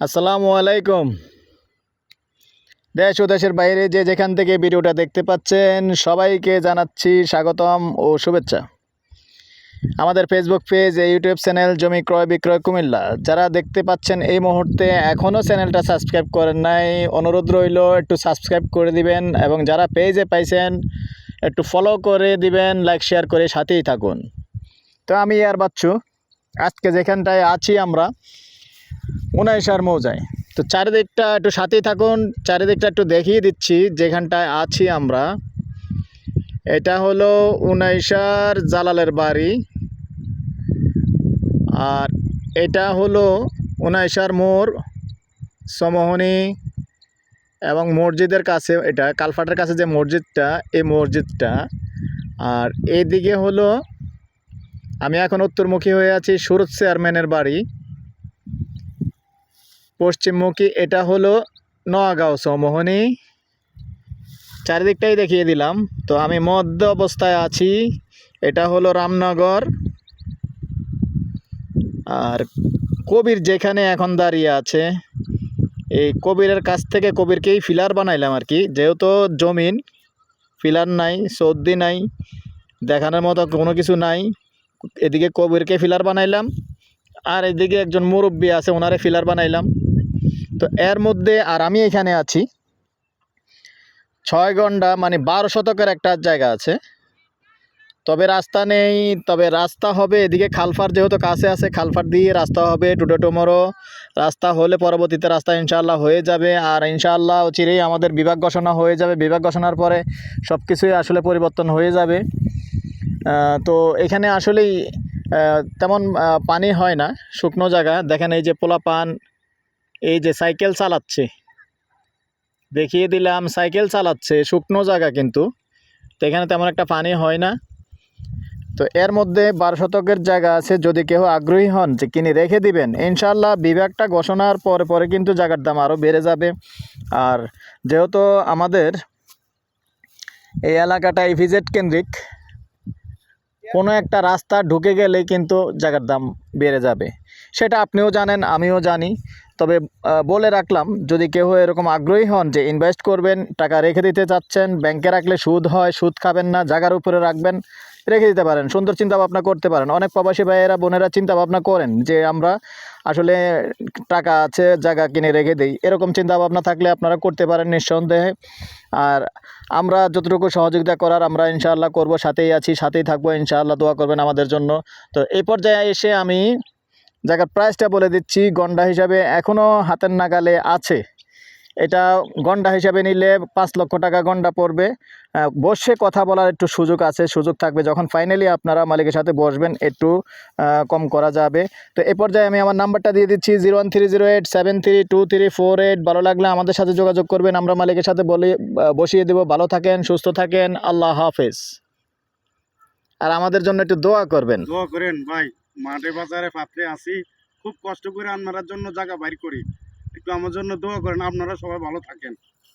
আসসালামু আলাইকুম। দেশ ও দেশের বাইরে যে যেখান থেকে ভিডিওটা দেখতে পাচ্ছেন, সবাইকে জানাচ্ছি স্বাগতম ও শুভেচ্ছা। আমাদের ফেসবুক পেজ এই ইউটিউব চ্যানেল জমি ক্রয় বিক্রয় কুমিল্লা। যারা দেখতে পাচ্ছেন এই মুহূর্তে এখনও চ্যানেলটা সাবস্ক্রাইব করেন নাই, অনুরোধ রইল একটু সাবস্ক্রাইব করে দিবেন এবং যারা পেজে পাইছেন একটু ফলো করে দিবেন লাইক শেয়ার করে সাথেই থাকুন। তো আমি আর বাচ্চু, আজকে যেখানটায় আছি আমরা উনাইশার মৌজায়। তো চারিদিকটা একটু সাথেই থাকুন, চারিদিকটা একটু দেখিয়ে দিচ্ছি যেখানটায় আছি আমরা। এটা হলো উনাইশার জালালের বাড়ি। আর এটা হলো উনাইশার মোড়, সমোহনী এবং মসজিদের কাছে এটা, কালফাটের কাছে যে মসজিদটা, এই মসজিদটা, আর এদিকে হলো, আমি এখন উত্তরমুখী হয়ে আছি সুরত চেয়ারম্যানের বাড়ি। পশ্চিমমুখী, এটা হলো নোয়াগাঁও সমোহনী। চারিদিকটাই দেখিয়ে দিলাম। তো আমি মধ্য অবস্থায় আছি, এটা হলো রামনগর। আর কবির যেখানে এখন দাঁড়িয়ে আছে এই কবিরের কাছ থেকে কবিরকেই ফিলার বানাইলাম আর কি। যেহেতু জমিন ফিলার নাই, সর্দি নাই, দেখানোর মতো কোনো কিছু নাই, এদিকে কবিরকে ফিলার বানাইলাম, আর এদিকে একজন মুরব্বী আছে, ওনারে ফিলার বানাইলাম। তো এর মধ্যে, আর আমি এখানে আছি, ছয় ঘণ্টা মানে বারো শতকের একটা জায়গা আছে। তবে রাস্তা নেই, তবে রাস্তা হবে। এদিকে খালফার যেহেতু কাছে আছে, খালফার দিয়ে রাস্তা হবে টুডো টুমোরো। রাস্তা হলে পরবর্তীতে রাস্তা ইনশাআল্লাহ হয়ে যাবে। আর ইনশাআল্লাহ চিরেই আমাদের বিভাগ ঘোষণা হয়ে যাবে। বিভাগ ঘোষণার পরে সব কিছুই আসলে পরিবর্তন হয়ে যাবে। তো এখানে আসলেই তেমন পানি হয় না, শুকনো জায়গা। দেখেন এই যে পোলা পান, এই যে সাইকেল চালাচ্ছে। দেখিয়ে দিলাম, সাইকেল চালাচ্ছে, শুকনো জায়গা কিন্তু। তো এখানে তেমন একটা পানি হয় না। তো এর মধ্যে বারো শতকের জায়গা আছে, যদি কেউ আগ্রহী হন যে কিনে রেখে দিবেন ইনশাল্লাহ বিভাগটা ঘোষণার পরে পরে কিন্তু জায়গার দাম আরও বেড়ে যাবে। আর যেহেতু আমাদের এই এলাকাটা ইভিজেট কেন্দ্রিক, কোনো একটা রাস্তা ঢুকে গেলে কিন্তু জায়গার দাম বেড়ে যাবে। সেটা আপনিও জানেন, আমিও জানি। তবে বলে রাখলাম, যদি কেউ এরকম আগ্রহী হন যে ইনভেস্ট করবেন, টাকা রেখে দিতে চাচ্ছেন, ব্যাংকে রাখলে সুদ হয়, সুদ খাবেন না, জায়গার উপরে রাখবেন রেখে দিতে পারেন, সুন্দর চিন্তা ভাবনা করতে পারেন। অনেক প্রবাসী ভাইয়েরা, বোনেরা চিন্তা ভাবনা করেন যে, আমরা আসলে টাকা আছে, জায়গা কিনে রেখে দিই। এরকম চিন্তা ভাবনা থাকলে আপনারা করতে পারেন নিঃসন্দেহে। আর আমরা যতটুকু সহযোগিতা করার আমরা ইনশাআল্লাহ করব, সাথেই আছি, সাথেই থাকব, ইনশাআল্লাহ দোয়া করবেন আমাদের জন্য। তো এই পর্যায়ে এসে আমি জায়গার প্রাইসটা বলে দিচ্ছি, গন্ডা হিসাবে এখনও হাতের নাগালে আছে। এটা গন্ডা হিসাবে নিলে পাঁচ লক্ষ টাকা গন্ডা পড়বে। বসে কথা বলার একটু সুযোগ আছে, সুযোগ থাকবে। যখন ফাইনালি আপনারা মালিকের সাথে বসবেন, একটু কম করা যাবে। তো এ পর্যায়ে আমি আমার নাম্বারটা দিয়ে দিচ্ছি, zero one three zero eight, seven three two three four eight. ভালো লাগলে আমাদের সাথে যোগাযোগ করবেন। আমরা মালিকের সাথে বলে বসিয়ে দেবো। ভালো থাকেন, সুস্থ থাকেন। আল্লাহ হাফেজ। আর আমাদের জন্য একটু দোয়া করবেন। দোয়া করেন, ভাই। মাঠে বাজারে পাত্রে আসি খুব কষ্ট করে আপনার জন্য জায়গা বাইর করি। একটু আমার জন্য দোয়া করেন আপনারা সবাই ভালো থাকেন।